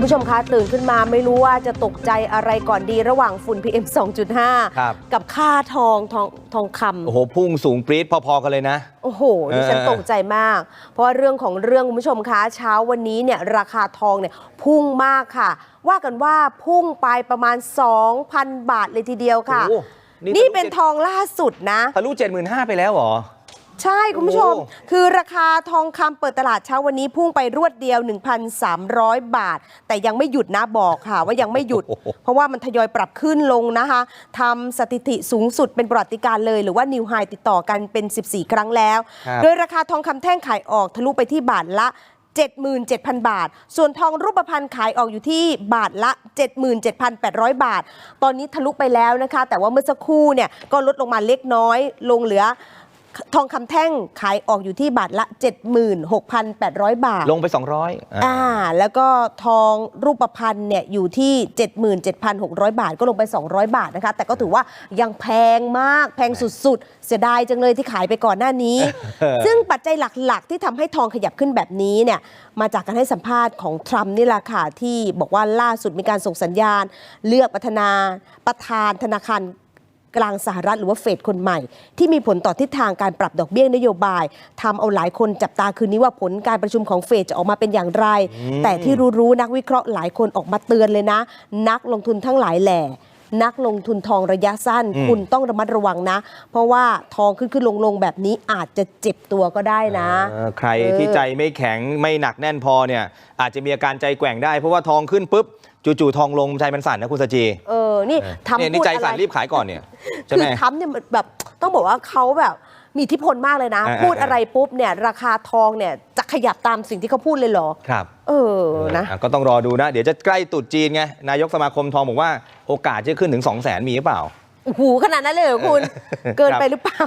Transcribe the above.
คุณผู้ชมคะตื่นขึ้นมาไม่รู้ว่าจะตกใจอะไรก่อนดีระหว่างฝุ่น PM 2.5ครับกับค่าทองทองทองคำ โอ้โห พุ่งสูงปรี๊ดพอๆกันเลยนะ โอ้โหดิฉันเออตกใจมาก เพราะว่าเรื่องของเรื่องคุณผู้ชมคะเช้าวันนี้เนี่ยราคาทองเนี่ยพุ่งมากค่ะ ว่ากันว่าพุ่งไปประมาณ 2,000 บาทเลยทีเดียวค่ะ โอ้โหนี่เป็นทองล่าสุดนะ ทะลุเจ็ดหมื่นห้าไปแล้วเหรอ ใช่คุณผู้ชม โอ้ คือราคาทองคำเปิดตลาดเช้าวันนี้พุ่งไปรวดเดียว 1,300 บาท แต่ยังไม่หยุดนะบอกค่ะ ว่ายังไม่หยุด เพราะว่ามันทยอยปรับขึ้นลงนะคะทำสถิติสูงสุดเป็นประวัติการณ์เลย หรือว่านิวไฮติดต่อกันเป็น 14 ครั้งแล้ว ครับ โดยราคาทองคำแท่งขายออกทะลุไปที่บาทละ 77,000 บาท ส่วนทองรูปพรรณขายออกอยู่ที่บาทละ 77,800 บาท ตอนนี้ทะลุไปแล้วนะคะ แต่ว่าเมื่อสักครู่เนี่ยก็ลดลงมาเล็กน้อย ลงเหลือ ทองคำแท่งขายออกอยู่ที่บาทละ 76,800 บาท ลงไป 200อ่า แล้วก็ทองรูปพรรณเนี่ยอยู่ที่ 77,600 บาท ก็ลงไป 200 บาทนะคะ แต่ก็ถือว่ายังแพงมาก แพงสุดๆ เสียดายจังเลยที่ขายไปก่อนหน้านี้ ซึ่งปัจจัยหลักๆ ที่ทำให้ทองขยับขึ้นแบบนี้เนี่ยมาจากการให้สัมภาษณ์ของทรัมป์นี่แหละค่ะที่บอกว่าล่าสุดมีการส่งสัญญาณ เลือกประธานาประธานธนาคาร กลางสหรัฐหรือว่าเฟดคนใหม่ ที่มีผลต่อทิศทางการปรับดอกเบี้ยนโยบายทำเอาหลายคนจับตาคืนนี้ว่าผลการประชุมของเฟดจะออกมาเป็นอย่างไร แต่ที่รู้ๆนักวิเคราะห์หลายคนออกมาเตือนเลยนะ นักลงทุนทั้งหลายแหล่ นักลงทุนทองระยะสั้นอืมคุณต้องระมัดระวังนะ เพราะว่าทองขึ้นขึ้นลงลงๆแบบนี้อาจจะเจ็บตัวก็ได้นะเออใครที่ใจไม่แข็งไม่หนักแน่นพอเนี่ยอาจจะมีอาการใจแกว่งได้เพราะว่าทองขึ้นปุ๊บจู่ๆทองลงใจมันสั่นนะคุณสจี เออ นี่ทำเนี่ยนี่พูดใจอะไรสั่นรีบขายก่อนเนี่ยใช่คืไหมอทำเนี่ยแบบ ต้องบอกว่าเขาแบบมีอิทธิพลมากเลยนะ อ่าพูดอะไรปุ๊บเนี่ยราคาทองเนี่ยจะขยับตามสิ่งที่เขาพูดเลยเหรอ ครับเออนะ อะก็ต้องรอดูนะ เดี๋ยวจะใกล้ตรุษจีนไง นายกสมาคมทองบอกว่าโอกาสจะขึ้นถึง 2 0 0 0 0 0 มีหรือเปล่า โอ้โหขนาดนั้นเลยเหรอคุณ เกินไปหรือเปล่า